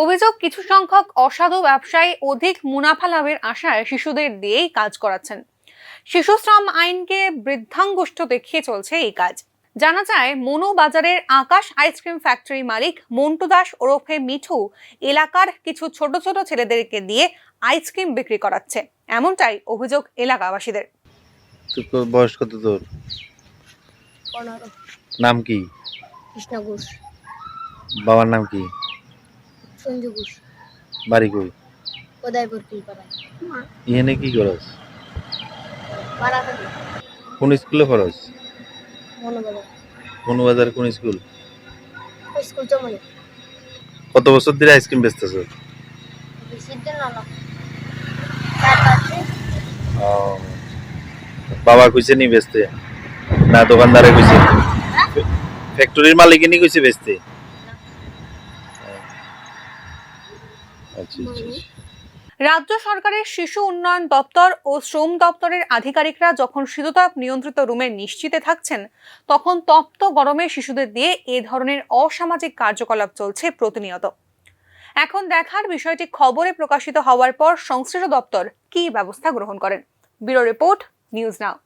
অভিযোগ কিছু সংখ্যক অসাধু ব্যবসায়ী অধিক মুনাফা লাভের আশায় শিশুদের দিয়েই কাজ করাচ্ছেন। শিশু শ্রম আইনকে বৃদ্ধাঙ্গুষ্ঠ দেখিয়ে চলছে এই কাজ। জানা যায় মনু বাজারের আকাশ আইসক্রিম ফ্যাক্টরি মালিক মন্টু দাস ওরফে মিঠু এলাকার কিছু ছোট ছোট ছেলেদেরকে দিয়ে আইসক্রিম বিক্রি করাচ্ছে। এমনটাই অভিযোগ এলাকাবাসীদের। বয়স কত তোর? নাম কি? কৃষ্ণ ঘোষ। বাবার নাম কি? সঞ্জু ঘোষ বাড়ি কই? উদয়পুর কিলপাড়ায় ইহেনে কি করস কোন স্কুলে পড়স কোন বাজার কোন স্কুল? স্কুল চমনি। কত বছর ধরে আইসক্রিম বেচতেছ? বাবা কইছে নি বেচতে? না দোকানদারে কইছে। ফ্যাক্টরির মালিক নি কইছে বেচতে? আচ্ছা আচ্ছা রাজ্য সরকারের শিশু উন্নয়ন দপ্তর ও শ্রম দপ্তরের আধিকারিকরা যখন শীততাপ নিয়ন্ত্রিত রুমে নিশ্চিতে থাকছেন তখন তপ্ত গরমে শিশুদের দিয়ে এ ধরনের অসামাজিক কার্যকলাপ চলছে প্রতিনিয়ত। এখন দেখার বিষয়টি খবরে প্রকাশিত হওয়ার পর সংশ্লিষ্ট দপ্তর কী ব্যবস্থা গ্রহণ করেন? Bureau report news now.